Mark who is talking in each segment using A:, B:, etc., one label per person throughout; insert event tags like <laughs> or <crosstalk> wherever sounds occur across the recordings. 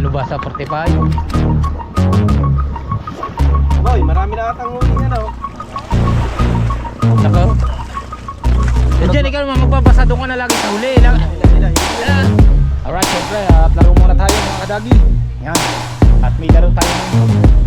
A: Dalubasa 45.
B: Boy, marami na atang huli ano.
A: Nako. Diyan ikaw naman magbabasa doon ka na lagi sa huli. Lang. Alright, syempre, at laro muna tayo mga kadagi. Yan. At may laro tayo ng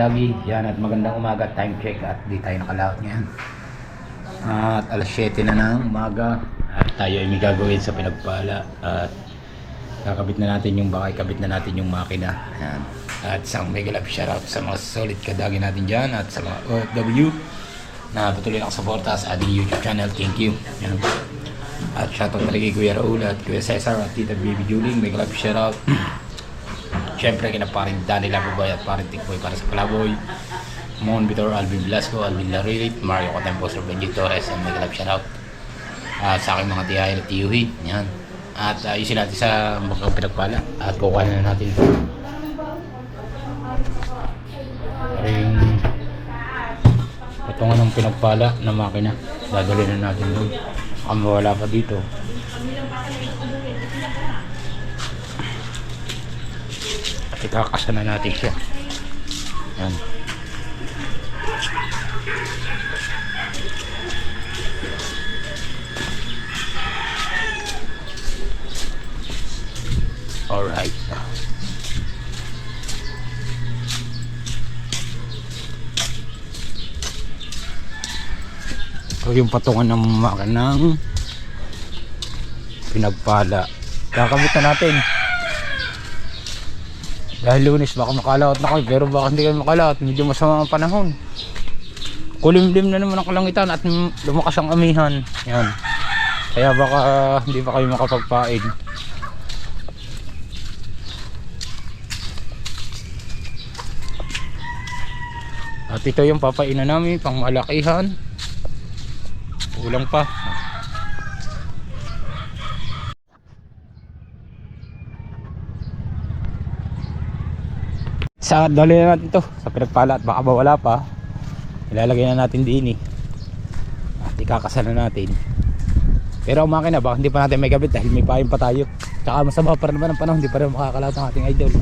A: Kadagi, yan at magandang umaga time check at di tayo nakalaot ngayon. At alas 7 na ng umaga at tayo ay may sa pinagpala at kakabit na natin yung baka ikabit na natin yung makina. Yan. At isang mega love shoutout sa mga solid kadagi natin dyan at sa mga OFW na patuloy nakasuporta sa ating YouTube channel. Thank you. Yan. At shoutout na rin kay Kuya Raul at Kuya Cesar at Tita Baby Juling. Mega love shoutout. <clears throat> Siyempre, kina parin Danny Labuboy at parin Tikboy para sa Palaboy. Mon Vitor, Alvin Blasco, Alvin Laririt, Mario Cotemposter, Benji Torres, and mega love shoutout. At sa aking mga tiyahin at tiyuhin. Yan. At uh, isin natin sa mga pinagpala. At kukuha na natin ito. Ring patungan ng pinagpala na makina. Dadali na natin doon. Ang wala pa dito. At ikakasa na natin siya. Yan. Alright. Ito yung patungan ng makinang pinagpala. Kakamit na natin. Dahil lunes baka makalaot na kayo pero baka hindi kayo makalaot. Medyo masama ang panahon. Kulimlim na naman ang kalangitan at lumakas ang amihan. Yan. Kaya baka hindi pa kayo makapagpain. At ito yung papainan namin pang malakihan. Kulang pa. Sa dali na natin to sa pinagpala at baka wala pa. Ilalagay na natin din eh. At ikakasal na natin. Pero ang makina baka hindi pa natin may kabit dahil may pahin pa tayo. Tsaka masama pa rin naman ang panahon, hindi pa rin makakalaot ang ating idol.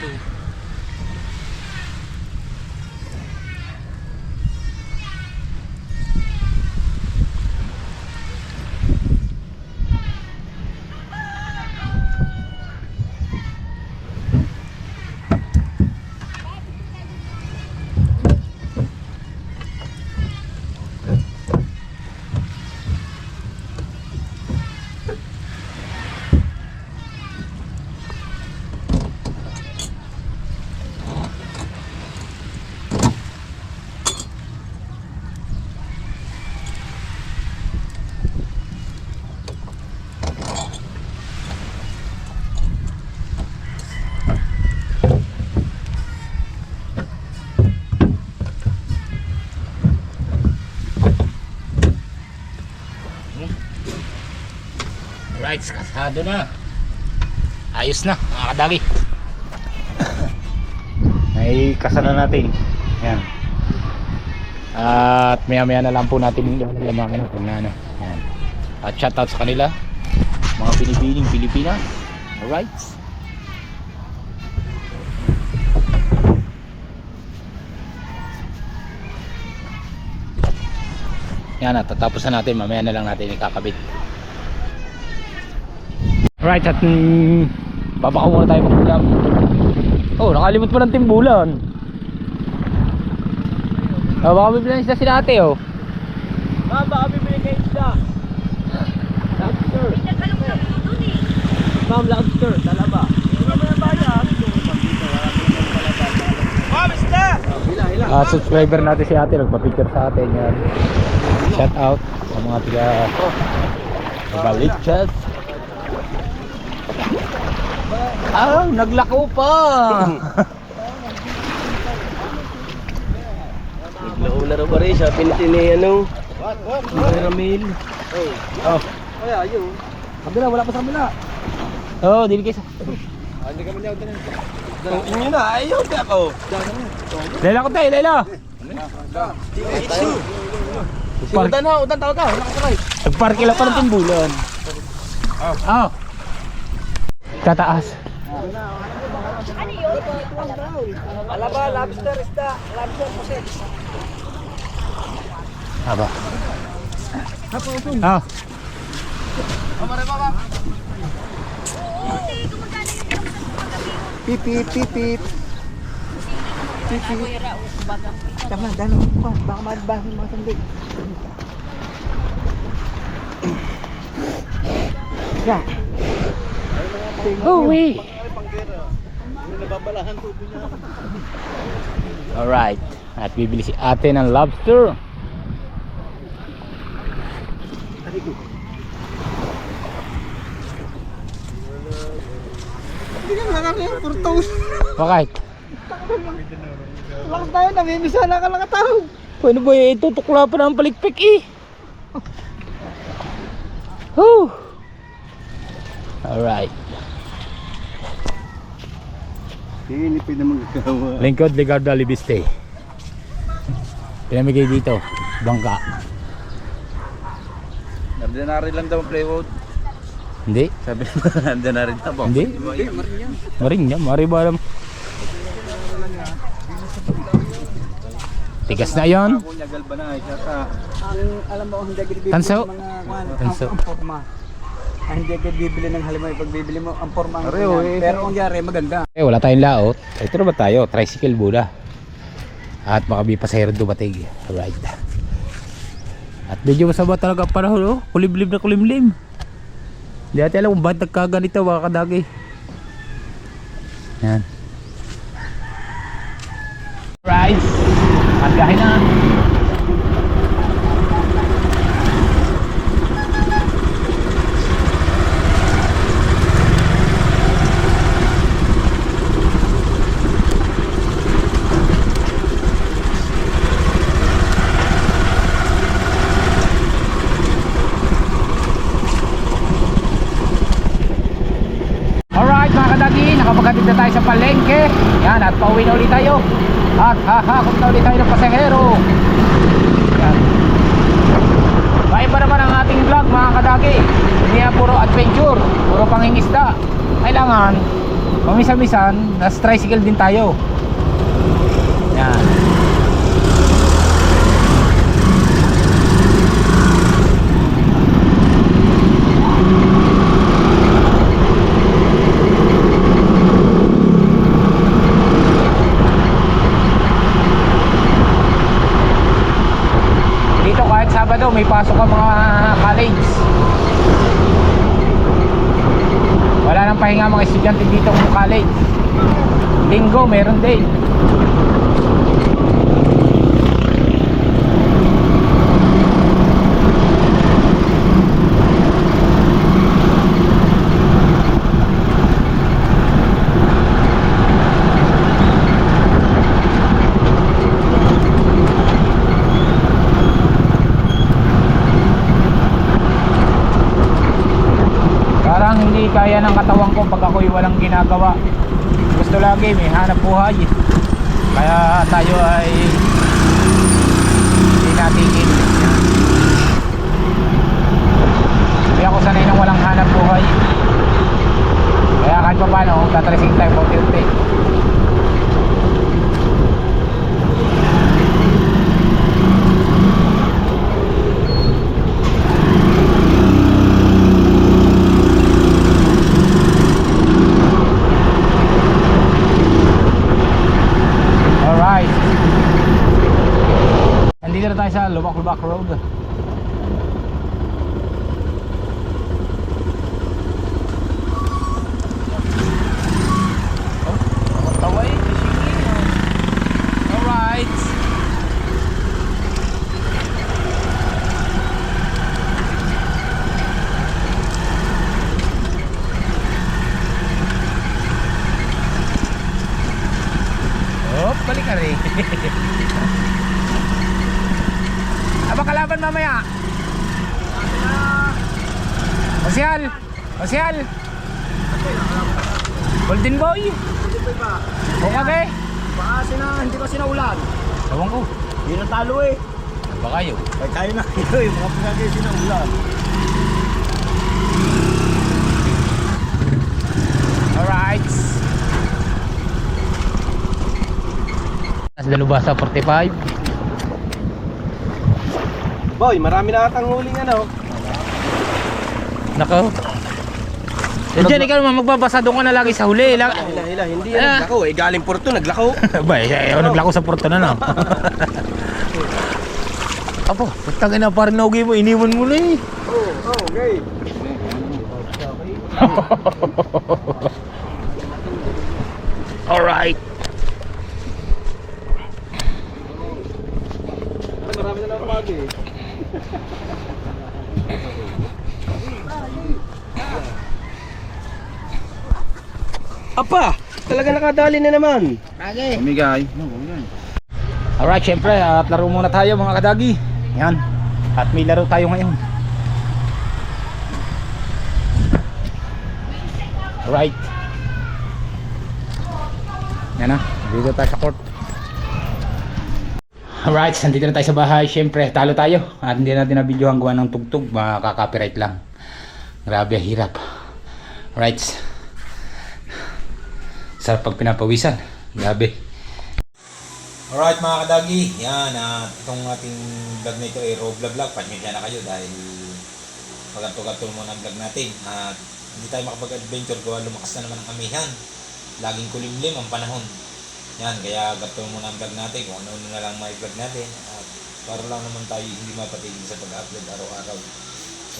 A: 2 Alright, kasado na. Ayos na, mga kadagi. Ay, kasana natin. Yan. At maya maya na lang po natin lalamakin kung na ano. Yan. At shoutout sa kanila. Mga binibining Pilipina. Alright. Yan at tatapos na natin. Mamaya na lang natin ikakabit. Alright, at mm, babaka muna tayo mag-vlog. Oh, nakalimot pa ng timbulan. Oh, baka bibili isda sila ate oh.
B: Ma'am, baka bibili kayo isda. Lobster. Ma'am, lobster. Talaba. Hila, hila.
A: Ah, subscriber natin si ate, nagpa-picture sa atin yan. Shout out sa mga tiga Balik chat. Ah, naglako pa.
B: Nauna rin pa rin siya. Pinitini ano. Ramil.
A: oh.
B: Ay, ayaw.
A: Kabila, wala pa sa kabila. Oh, dili kayo sa.
B: Hindi kami niya. Yun na, ayaw ka ako.
A: Lela ko tayo, lela.
B: Si Udan na, Udan tawag ka.
A: Lang pa ng timbulan. Oh. Tataas.
B: Alaba, lobster, isda. Lobster, pusit.
A: Aba. Oh.
B: Kamara ba ba?
C: Pip, pip, pip, pip. Pip, pip. Tama, dano. Oh, baka malbahin mga sandi. Yeah.
A: Uwi. Alright. At bibili si ate ng lobster.
C: Hindi ka nakakaya, kurtos.
A: Bakit?
C: Lakas tayo, namimisa na ka lang tao.
A: Paano ba yung itutukla pa ng palikpik eh? Whew. Alright.
B: Pinipin na magkakawa.
A: Lingkod, Ligardo, Libiste. Pinamigay dito. Bangka.
B: Nandiyan na rin lang daw ang plywood.
A: Hindi?
B: Sabi mo, <laughs> nandiyan na rin daw.
A: Hindi? Maring niya, mari ba alam? Tigas na yon.
C: Ang alam mo, hindi
A: Tanso? Tanso.
C: ang forma. Ang hindi agad bibili ng halimay. Pag bibili mo, ang forma ang kuwan.
B: eh.
C: Pero ang yari, maganda.
A: Eh, wala tayong laot. Ito na ba tayo? Tricycle buda. At makabi pasahero dumating. Alright. At medyo masama talaga ang panahon, oh. Kulimlim na kulimlim. Hindi natin alam kung bakit nagkaganito mga kadagi. Yan. Right. At gahin na. Alright mga kadagi, nakapaghatid na tayo sa palengke. Yan, at pauwi na ulit tayo. At hahakot na ulit tayo ng pasahero. Yan. Maiba naman ang ating vlog mga kadagi. Hindi na puro adventure, puro pangingisda. Kailangan, pamisa-misan, nas tricycle din tayo. Yan. Dito kahit Sabado may pasok ang mga college. Wala nang pahinga mga estudyante dito kung college. Linggo meron din. Kaya ng katawan ko pag ako'y walang ginagawa. Gusto lagi may hanap buhay. Kaya tayo ay hindi natigil. Hindi ako sanay nang walang hanap buhay. Kaya kahit pa paano, tatracing tayo paunti-unti. Alright. Nandito na tayo sa Lubak-Lubak Road. Oh, taway, Alright. Oh, balik ka rin. Aba kalaban mamaya. Masyal. Masyal. Golden boy. Oo nga be.
B: Baka sina, hindi pa sinaulan.
A: Ewan ko.
B: Hindi na talo eh.
A: Yun.
B: Kaya tayo na ito eh. Mga pinagay sinaulan.
A: Alright. Nasa Dalubasa 45.
B: Boy, marami na atang huling ano.
A: Nako. Diyan ikaw naman magbabasa doon ka na lagi sa huli. La-
B: Hila, hila, hindi
A: Ah.
B: yan naglako eh. Galing Porto, naglako. <laughs>
A: ba, eh, ako naglako sa porto na no. <laughs> Apo, putang ina parang naugi mo, iniwan mo na eh. <laughs>
B: Oh, oh, okay.
A: Alright.
B: Marami na lang umagi eh. Apa, talaga nakadali na naman.
C: Umigay.
A: Alright, syempre, at laro muna tayo mga kadagi. Yan. At may laro tayo ngayon. Alright. Yan na, dito tayo sa court. Alright, nandito na tayo sa bahay. Syempre, talo tayo. At hindi natin na video ang gawa ng tugtog. Makaka-copyright lang. Grabe, hirap. Alright. Sarap pag pinapawisan. Grabe. Alright mga kadagi, yan at itong ating vlog na ito ay raw vlog vlog. Pasensya na kayo dahil pagkatugatol muna ang vlog natin at hindi tayo makapag-adventure gawa lumakas na naman ang amihan. Laging kulimlim ang panahon. Yan, kaya gatol muna ang vlog natin kung ano na lang may vlog natin at para lang naman tayo hindi mapatigil sa pag-upload araw-araw.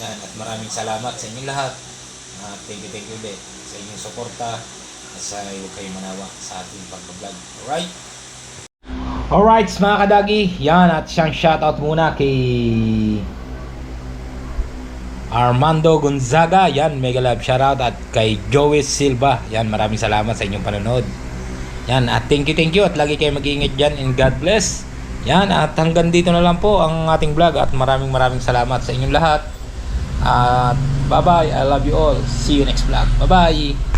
A: Yan, at maraming salamat sa inyong lahat. At thank you, thank you ulit sa inyong suporta at sa huwag kayo manawa sa ating pag-vlog. Alright? Alright mga kadagi, yan at siyang shoutout muna kay Armando Gonzaga, yan mega love shoutout at kay Joey Silva, yan maraming salamat sa inyong panonood. Yan at thank you thank you at lagi kayo mag-iingat dyan and God bless. Yan at hanggang dito na lang po ang ating vlog at maraming maraming salamat sa inyong lahat. At bye bye, I love you all. See you next vlog. Bye bye.